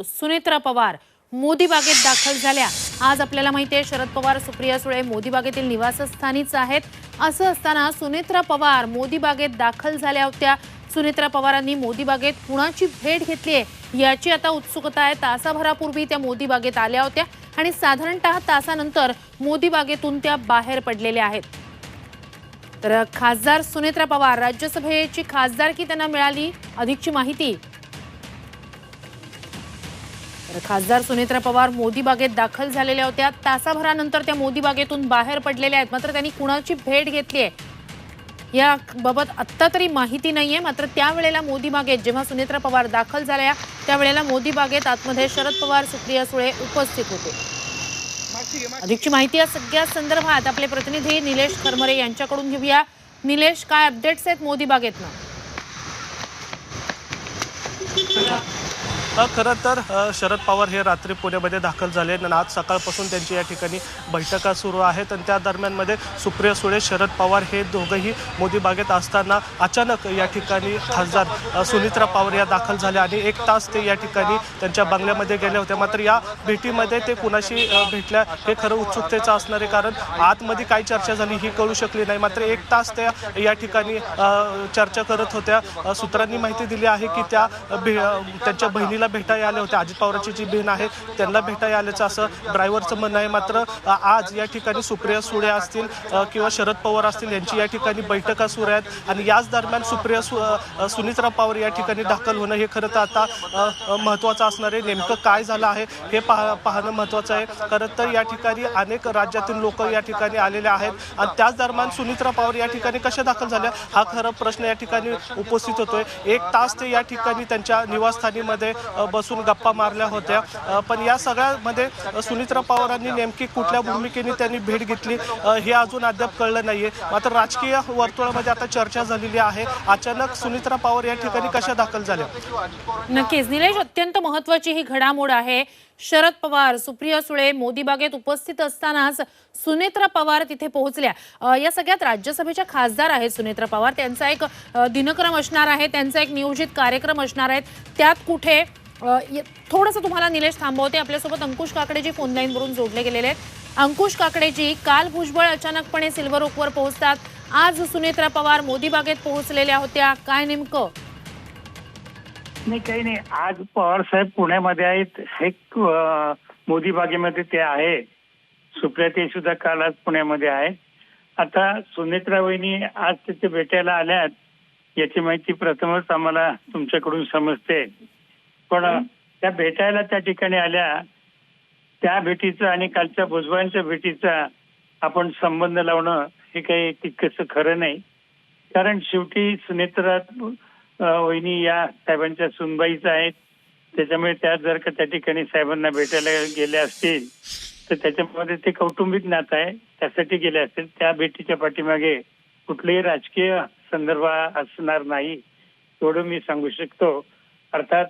सुनेत्रा पवार. मोदी बागेत दाखल झाल्या. आज आपल्याला माहिती आहे शरद पवार सुप्रिया सुळे मोदी बागेतील निवासस्थानीच आहेत. असं असताना सुनेत्रा पवार मोदी बागेत दाखल झाल्या होत्या. सुनेत्रा पवारांनी मोदी बागेत कुणाची भेट घेतली आहे याची आता उत्सुकता आहे. तासाभरापूर्वी त्या मोदी बागेत आल्या होत्या आणि साधारणतः तासानंतर मोदी बागेतून त्या बाहेर पडलेल्या आहेत. तर खासदार सुनेत्रा पवार राज्यसभेची खासदारकी त्यांना मिळाली. अधिकची माहिती खासदार सुनेत्रा पवार मोदी बागेत दाखल झालेल्या होत्या. तासाभरानंतर त्या मोदी बागेतून बाहेर पडलेल्या आहेत. मात्र त्यांनी कुणाची भेट घेतली आहे? याबाबत आत्ता तरी माहिती नाहीये. मात्र त्यावेळेला मोदी बागेत जेव्हा सुनेत्रा पवार दाखल झाल्या त्यावेळेला मोदी बागेत आतमध्ये शरद पवार सुप्रिया सुळे उपस्थित होते. अधिकची माहिती या सगळ्या संदर्भात आपले प्रतिनिधी निलेश खरमरे यांच्याकडून घेऊया. निलेश काय अपडेट्स आहेत मोदी बागेतनं? खरं तर शरद पवार हे रात्री पुण्यामध्ये दाखल झाले आणि आज सकाळपासून त्यांची या ठिकाणी बैठका सुरू आहेत. आणि त्या दरम्यानमध्ये सुप्रिया सुळे शरद पवार हे दोघंही मोदी बागेत असताना अचानक या ठिकाणी खासदार अ, सुनित्रा पवार या दाखल झाल्या आणि एक तास ते या ठिकाणी त्यांच्या बंगल्यामध्ये गेले होते. मात्र या भेटीमध्ये ते कुणाशी भेटल्या हे खरं उत्सुकतेचं असणार आहे कारण आतमध्ये काय चर्चा झाली ही कळू शकली नाही. मात्र एक तास त्या या ठिकाणी चर्चा करत होत्या. सूत्रांनी माहिती दिली आहे की त्या भे- त्यांच्या बहिणीला भेटायला आले होते अजित पवारांची जी बहीण आहे त्यांना भेटायला आल्याचं असं ड्रायव्हरचं म्हणणं आहे मात्र आज या ठिकाणी सुप्रिया सुळे असतील किंवा शरद पवार असतील यांची या ठिकाणी बैठका सुरू आहेत. आणि याच दरम्यान सुप्रिया सु सुनीत्रा सुनित्रा पवार या ठिकाणी दाखल होणं हे खरं तर आता महत्त्वाचं असणार आहे. नेमकं काय झालं आहे हे पाह पाहणं महत्त्वाचं आहे. खरं तर या ठिकाणी अनेक राज्यातील लोक या ठिकाणी आलेले आहेत. आणि त्याच दरम्यान सुनित्रा पवार या ठिकाणी कशा दाखल झाल्या हा खरं प्रश्न या ठिकाणी उपस्थित होतोय. एक तास ते या ठिकाणी त्यांच्या निवासस्थानीमध्ये बसून गप्पा मारल्या होत्या. पण या सगळ्यामध्ये सुनित्रा पवारांनी नेमकी कुठल्या भूमिकेने त्यांनी भेट घेतली हे अजून अद्याप कळलं नाहीये. मात्र राजकीय वर्तुळामध्ये आता चर्चा झालेली आहे. अचानक सुनित्रा पवार या ठिकाणी कशा दाखल झाल्या? नक्कीच. निलेश अत्यंत महत्वाची ही घडामोड आहे. शरद पवार सुप्रिया सुळे मोदी बागेत उपस्थित असतानाच सुनेत्रा पवार तिथे पोहोचल्या. या सगळ्यात राज्यसभेच्या खासदार आहेत सुनेत्रा पवार. त्यांचा एक दिनक्रम असणार आहे. त्यांचा एक नियोजित कार्यक्रम असणार आहेत त्यात कुठे थोडंसं तुम्हाला निलेश थांबवते. आपल्यासोबत अंकुश काकडेजी फोनलाईनवरून जोडले गेलेले आहेत. अंकुश काकडेजी काल भुजबळ अचानकपणे सिल्वर ओकवर पोहोचतात. आज सुनेत्रा पवार मोदी बागेत पोहोचलेल्या होत्या. काय नेमकं? नाही काही नाही. आज पवार साहेब पुण्यामध्ये आहेत. हे मोदी बागेमध्ये ते आहे. सुप्रिया ते सुद्धा काल आज पुण्यामध्ये आहे. आता सुनेत्रा वहिनी आज तिथे भेटायला आल्यात. याची माहिती प्रथमच आम्हाला तुमच्याकडून समजते. पण त्या भेटायला त्या ठिकाणी आल्या त्या भेटीचा आणि कालच्या भुजबळांच्या भेटीचा आपण संबंध लावणं हे काही तितकंसं खरं नाही. कारण शेवटी सुनेत्रा वहिनी या साहेबांच्या सुनबाईच आहेत. त्याच्यामुळे त्या जर का त्या ठिकाणी साहेबांना भेटायला गेल्या असतील तर त्याच्यामध्ये ते कौटुंबिक नातं आहे. त्यासाठी गेले असतील. त्या भेटीच्या पाठीमागे कुठलेही राजकीय संदर्भ असणार नाही एवढं मी सांगू शकतो. अर्थात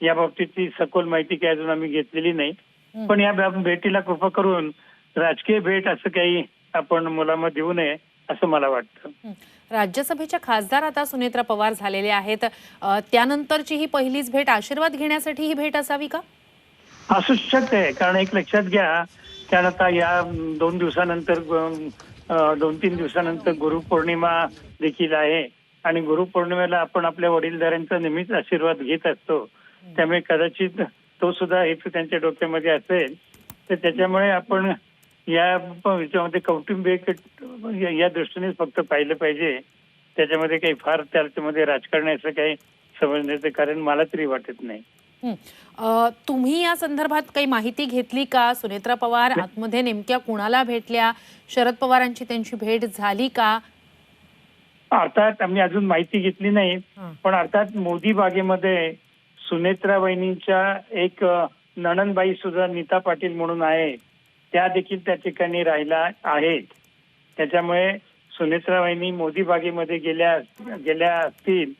या बाबतीतली सखोल माहिती काही अजून आम्ही घेतलेली नाही. पण या भेटीला कृपा करून राजकीय भेट असं काही आपण मुलामत देऊ नये असं मला वाटतं. राज्यसभेच्या खासदार आता सुनेत्रा पवार झालेले आहेत. त्यानंतरची ही पहिलीच भेट आशीर्वाद घेण्यासाठी ही भेट असावी का? असू शकते कारण एक लक्षात घ्या कारण आता या दोन दिवसानंतर दोन तीन दिवसानंतर गुरुपौर्णिमा देखील आहे. आणि गुरुपौर्णिमेला आपण आपल्या वडीलधाऱ्यांचा नेहमीच आशीर्वाद घेत असतो. त्यामुळे कदाचित तो सुद्धा हेतू त्यांच्या डोक्यामध्ये असेल. तर त्याच्यामुळे आपण या याच्यामध्ये कौटुंबिक या- दृष्टीने फक्त पाहिलं पाहिजे. त्याच्यामध्ये काही फार त्याच्यामध्ये राजकारणाचं काही समजण्याचं कारण मला तरी वाटत नाही. हं. तुम्ही या संदर्भात काही माहिती घेतली का? सुनेत्रा पवार आतमध्ये नेमक्या कुणाला भेटल्या? शरद पवारांची त्यांची भेट झाली का? अर्थात आम्ही अजून माहिती घेतली नाही. पण अर्थात मोदी बागेमध्ये सुनेत्रा वहिनींच्या एक अ, नणंदबाई सुद्धा नीता पाटील म्हणून आहे. त्या देखील त्या ठिकाणी राहिला आहेत. त्याच्यामुळे सुनेत्रा वहिनी मोदी बागेमध्ये गेल्या गेल्या असतील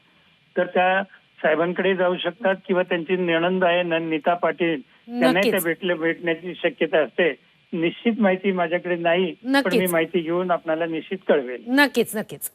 तर त्या साहेबांकडे जाऊ शकतात किंवा त्यांची नणंद आहे नीता पाटील त्यांनाही. त्या भेटले भेटण्याची शक्यता असते. निश्चित माहिती माझ्याकडे नाही पण. मी माहिती घेऊन आपल्याला निश्चित कळवेल. नक्कीच नक्कीच.